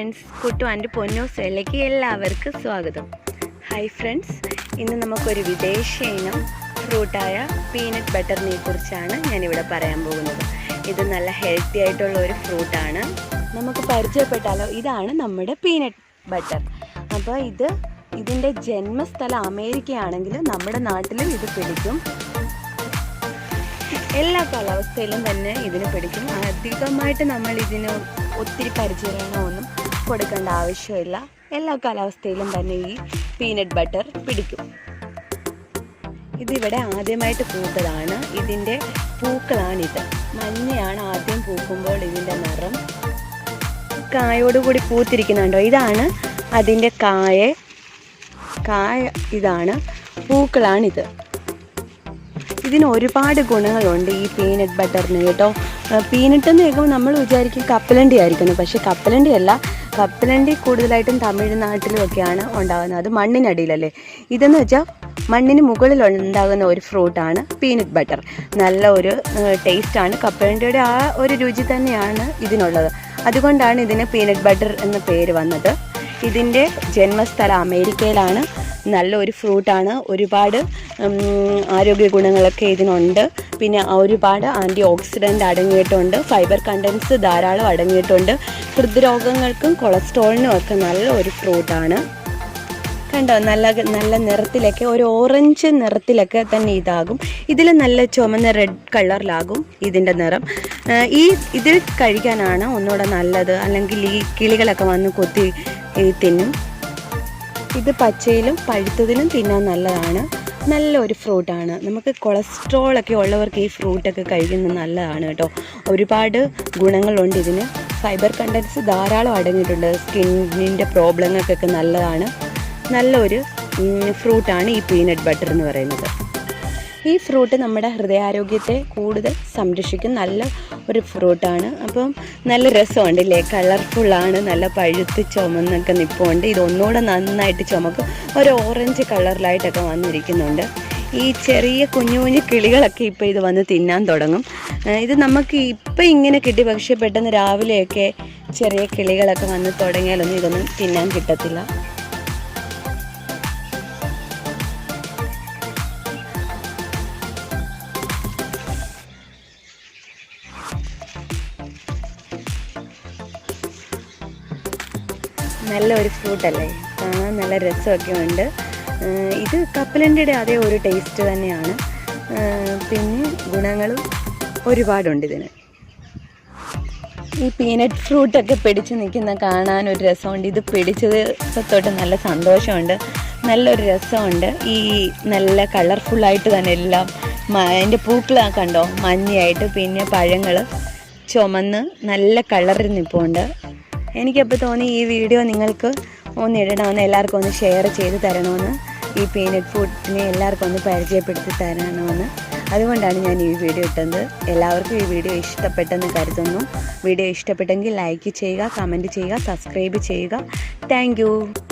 Friends Kuttu and പൊന്നൂസയിലേക്ക് എല്ലാവർക്കും സ്വാഗതം. Hi friends ഇന്ന് നമുക്കൊരു വിദേശ ഇനം ഫ്രൂട്ടായ പീനട്ട് ബട്ടറിനെ കുറിച്ചാണ് ഞാനിവിടെ പറയാൻ പോകുന്നത്. ഇത് നല്ല ഹെൽത്തി ആയിട്ടുള്ള ഒരു ഫ്രൂട്ടാണ് നമുക്ക് പരിചയപ്പെട്ടാലോ? ഇതാണ് നമ്മുടെ പീനട്ട് ബട്ടർ അപ്പോൾ ഇത് ഇതിന്റെ ജന്മസ്ഥലം അമേരിക്കയാണെങ്കിൽ നമ്മുടെ നാട്ടിലും ഇത് പിടിക്കും. എല്ലാ കാലാവസ്ഥയിലും തന്നെ ഇതിന് പിടിക്കും. അധികമായിട്ട് നമ്മൾ ഇതിന് ഒത്തിരി പരിചരണമൊന്നും കൊടുക്കേണ്ട ആവശ്യമില്ല. എല്ലാ കാലാവസ്ഥയിലും തന്നെ ഈ പീനട്ട് ബട്ടർ പിടിക്കും. ഇതിവിടെ ആദ്യമായിട്ട് പൂത്തതാണ്. ഇതിന്റെ പൂക്കളാണിത്. മഞ്ഞയാണ് ആദ്യം പൂക്കുമ്പോൾ ഇതിന്റെ നിറം. കായോടുകൂടി പൂത്തിരിക്കുന്നുണ്ടോ? ഇതാണ് അതിന്റെ കായ. കായ ഇതാണ്. പൂക്കളാണിത്. ഇതിന് ഒരുപാട് ഗുണങ്ങളുണ്ട് ഈ പീനട്ട് ബട്ടറിന് കേട്ടോ. പീനട്ട് എന്ന് കേൾക്കുമ്പോൾ നമ്മൾ വിചാരിക്കും കപ്പലണ്ടി ആയിരിക്കുന്നു. പക്ഷേ കപ്പലണ്ടി അല്ല. കപ്പലണ്ടി കൂടുതലായിട്ടും തമിഴ്നാട്ടിലും ഒക്കെയാണ് ഉണ്ടാകുന്നത്. അത് മണ്ണിനടിയിലല്ലേ? ഇതെന്ന് വെച്ചാൽ മണ്ണിന് മുകളിൽ ഉണ്ടാകുന്ന ഒരു ഫ്രൂട്ടാണ് പീനട്ട് ബട്ടർ നല്ല ഒരു ടേസ്റ്റാണ് കപ്പലണ്ടിയുടെ ആ ഒരു രുചി തന്നെയാണ് ഇതിനുള്ളത്. അതുകൊണ്ടാണ് ഇതിന് പീനട്ട് ബട്ടർ എന്ന പേര് വന്നത്. ഇതിന്റെ ജന്മസ്ഥലം അമേരിക്കയിലാണ്. നല്ലൊരു ഫ്രൂട്ടാണ് ഒരുപാട് ആരോഗ്യ ഗുണങ്ങളൊക്കെ ഇതിനുണ്ട്. പിന്നെ ഒരുപാട് ആന്റി ഓക്സിഡന്റ് അടങ്ങിയിട്ടുണ്ട്. ഫൈബർ കണ്ടൻസ് ധാരാളം അടങ്ങിയിട്ടുണ്ട്. ഹൃദ്രോഗങ്ങൾക്കും കൊളസ്ട്രോളിനും ഒക്കെ നല്ല ഒരു ഫ്രൂട്ടാണ് കണ്ടോ? നല്ല നല്ല നിറത്തിലൊക്കെ ഒരു ഓറഞ്ച് നിറത്തിലൊക്കെ തന്നെ ഇതാകും. ഇതിൽ നല്ല ചുമന്ന റെഡ് കളറിലാകും ഇതിന്റെ നിറം. ഈ ഇത് കഴിക്കാനാണ് ഒന്നുകൂടെ നല്ലത്. അല്ലെങ്കിൽ ഈ കിളികളൊക്കെ വന്ന് കൊത്തി തിന്നും. ഇത് പച്ചയിലും പഴുത്തതിലും തിന്നാൻ നല്ലതാണ്. നല്ലൊരു ഫ്രൂട്ടാണ്. നമുക്ക് കൊളസ്ട്രോൾ ഒക്കെ ഉള്ളവർക്ക് ഈ ഫ്രൂട്ടൊക്കെ കഴിക്കുന്നത് നല്ലതാണ് കേട്ടോ. ഒരുപാട് ഗുണങ്ങളുണ്ട് ഇതിന്. ഫൈബർ കണ്ടൻസ് ധാരാളം അടങ്ങിയിട്ടുണ്ട്. സ്കിന്നിന്റെ പ്രോബ്ലങ്ങൾക്കൊക്കെ നല്ലതാണ്. നല്ലൊരു ഫ്രൂട്ടാണ് ഈ പീനട്ട് ബട്ടർ എന്ന് പറയുന്നത്. ഈ ഫ്രൂട്ട് നമ്മുടെ ഹൃദയാരോഗ്യത്തെ കൂടുതൽ സംരക്ഷിക്കും. നല്ല ഒരു ഫ്രൂട്ടാണ്. അപ്പം നല്ല രസമുണ്ട് ഇല്ലേ കളർഫുള്ളാണ്. നല്ല പഴുത്ത് ചുമന്നൊക്കെ നിൽപ്പുണ്ട് ഇത് ഒന്നുകൂടെ നന്നായിട്ട് ചുമക്കും. ഒരു ഓറഞ്ച് കളറിലായിട്ടൊക്കെ വന്നിരിക്കുന്നുണ്ട്. ഈ ചെറിയ കുഞ്ഞു കുഞ്ഞു കിളികളൊക്കെ ഇപ്പോൾ ഇത് വന്ന് തിന്നാൻ തുടങ്ങും. ഇത് നമുക്ക് ഇപ്പം ഇങ്ങനെ കിട്ടി. പക്ഷേ പെട്ടെന്ന് രാവിലെയൊക്കെ ചെറിയ കിളികളൊക്കെ വന്ന് തുടങ്ങിയാലൊന്നും ഇതൊന്നും തിന്നാൻ കിട്ടത്തില്ല. നല്ലൊരു ഫ്രൂട്ടല്ലേ കാണാൻ നല്ല രസമൊക്കെ ഉണ്ട്. ഇത് കപ്പലണ്ടിയുടെ അതേ ഒരു ടേസ്റ്റ് തന്നെയാണ്. പിന്നെ ഗുണങ്ങളും ഒരുപാടുണ്ട് ഇതിന്. ഈ പീനട്ട് ഫ്രൂട്ടൊക്കെ പിടിച്ച് നിൽക്കുന്ന കാണാൻ ഒരു രസമുണ്ട്. ഇത് പിടിച്ചത് തൊട്ട് നല്ല സന്തോഷമുണ്ട്. നല്ലൊരു രസമുണ്ട്. ഈ നല്ല കളർഫുള്ളായിട്ട് തന്നെ എല്ലാം അതിന്റെ പൂക്കൾ കണ്ടോ? മഞ്ഞയായിട്ട് പിന്നെ പഴങ്ങൾ ചുമന്ന് നല്ല കളറിൽ നിൽപ്പുണ്ട് എനിക്കപ്പോൾ തോന്നി ഈ വീഡിയോ നിങ്ങൾക്ക് ഒന്ന് ഇടണമെന്ന് എല്ലാവർക്കും ഒന്ന് ഷെയർ ചെയ്ത് തരണമെന്ന്. ഈ പീനട്ട് ഫുഡിനെ എല്ലാവർക്കും ഒന്ന് പരിചയപ്പെടുത്തി തരണമെന്ന്. അതുകൊണ്ടാണ് ഞാൻ ഈ വീഡിയോ ഇട്ടത്. എല്ലാവർക്കും ഈ വീഡിയോ ഇഷ്ടപ്പെട്ടെന്ന് കരുതുന്നു. വീഡിയോ ഇഷ്ടപ്പെട്ടെങ്കിൽ ലൈക്ക് ചെയ്യുക കമന്റ് ചെയ്യുക സബ്സ്ക്രൈബ് ചെയ്യുക. താങ്ക്